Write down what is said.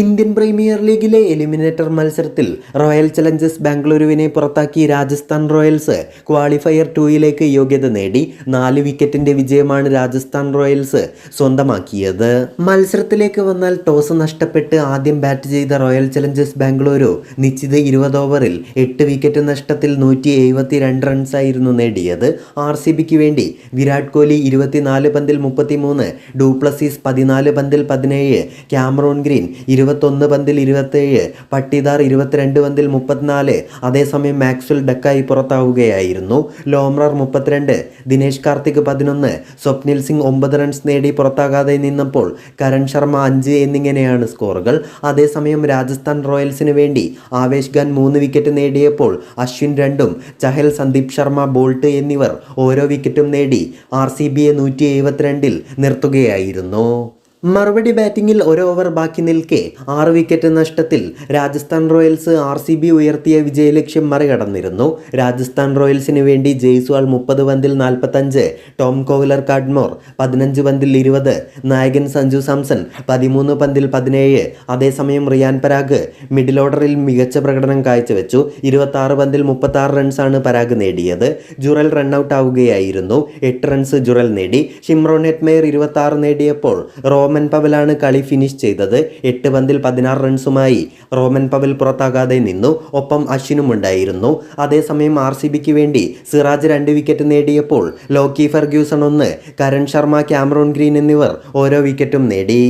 Indian premier ലീഗിലെ eliminator മത്സരത്തിൽ royal challengers ബാംഗ്ലൂരുവിനെ പുറത്താക്കി രാജസ്ഥാൻ റോയൽസ് ക്വാളിഫയർ ടൂയിലേക്ക് യോഗ്യത നേടി നാല് വിക്കറ്റിന്റെ വിജയമാണ് രാജസ്ഥാൻ റോയൽസ് സ്വന്തമാക്കിയത്. മത്സരത്തിലേക്ക് വന്നാൽ ടോസ് നഷ്ടപ്പെട്ട് ആദ്യം ബാറ്റ് ചെയ്ത റോയൽ ചലഞ്ചേഴ്സ് ബാംഗ്ലൂരു നിശ്ചിത ഇരുപത് ഓവറിൽ എട്ട് വിക്കറ്റ് നഷ്ടത്തിൽ നൂറ്റി എഴുപത്തി രണ്ട് റൺസായിരുന്നു നേടിയത്. ആർ സി ബിക്ക് വേണ്ടി വിരാട് കോഹ്ലി ഇരുപത്തിനാല് പന്തിൽ മുപ്പത്തിമൂന്ന് ഡൂപ്ലസീസ് പതിനാല് പന്തിൽ പതിനേഴ് ക്യാമറോൺ ഗ്രീൻ ഇരുപത്തൊന്ന് പന്തിൽ ഇരുപത്തേഴ് പട്ടിദാർ ഇരുപത്തിരണ്ട് പന്തിൽ മുപ്പത്തിനാല്. അതേസമയം മാക്സ്വൽ ഡക്കായി പുറത്താവുകയായിരുന്നു. ലോമ്രർ മുപ്പത്തിരണ്ട് ദിനേശ് കാർത്തിക് പതിനൊന്ന് സ്വപ്നിൽ സിംഗ് ഒമ്പത് റൺസ് നേടി പുറത്താകാതെ നിന്നപ്പോൾ കരൺ ശർമ്മ അഞ്ച് എന്നിങ്ങനെയാണ് സ്കോറുകൾ. അതേസമയം രാജസ്ഥാൻ റോയൽസിന് വേണ്ടി ആവേശ് ഖാൻ മൂന്ന് വിക്കറ്റ് നേടിയപ്പോൾ അശ്വിൻ രണ്ടും ചഹൽ സന്ദീപ് ശർമ്മ ബോൾട്ട് എന്നിവർ ഓരോ വിക്കറ്റും നേടി ആർ സി ബിയെ നൂറ്റി എഴുപത്തിരണ്ടിൽ നിർത്തുകയായിരുന്നു. മറുപടി ബാറ്റിംഗിൽ ഒരു ഓവർ ബാക്കി നിൽക്കെ ആറ് വിക്കറ്റ് നഷ്ടത്തിൽ Rajasthan royals R C B ഉയർത്തിയ വിജയലക്ഷ്യം മറികടന്നിരുന്നു. രാജസ്ഥാൻ റോയൽസിന് വേണ്ടി ജയ്സ്വാൾ മുപ്പത് പന്തിൽ നാൽപ്പത്തഞ്ച് ടോം കോവലർ കാഡ്മോർ പതിനഞ്ച് പന്തിൽ ഇരുപത് നായകൻ സഞ്ജു സാംസൺ പതിമൂന്ന് പന്തിൽ പതിനേഴ് അതേസമയം റിയാൻ പരാഗ് മിഡിൽ ഓർഡറിൽ മികച്ച പ്രകടനം കാഴ്ചവെച്ചു. ഇരുപത്തി ആറ് പന്തിൽ മുപ്പത്തി ആറ് റൺസാണ് പരാഗ് നേടിയത്. ജുറൽ റണ്ണൌട്ട് ആവുകയായിരുന്നു എട്ട് റൺസ് ജുറൽ നേടി. ഷിംറോൺ ഹെറ്റ്മെയർ ഇരുപത്തി ആറ് നേടിയപ്പോൾ റോമൻ പവലാണ് കളി ഫിനിഷ് ചെയ്തത്. എട്ട് പന്തിൽ പതിനാറ് റൺസുമായി റോമൻ പവൽ പുറത്താകാതെ നിന്നു. ഒപ്പം അശ്വിനും ഉണ്ടായിരുന്നു. അതേസമയം ആർ സി ബിക്ക് വേണ്ടി സിറാജ് രണ്ട് വിക്കറ്റ് നേടിയപ്പോൾ ലോക്കി ഫെർഗ്യൂസൺ ഒന്ന് കരൺ ശർമ്മ ക്യാമറോൺ ഗ്രീൻ എന്നിവർ ഓരോ വിക്കറ്റും നേടി.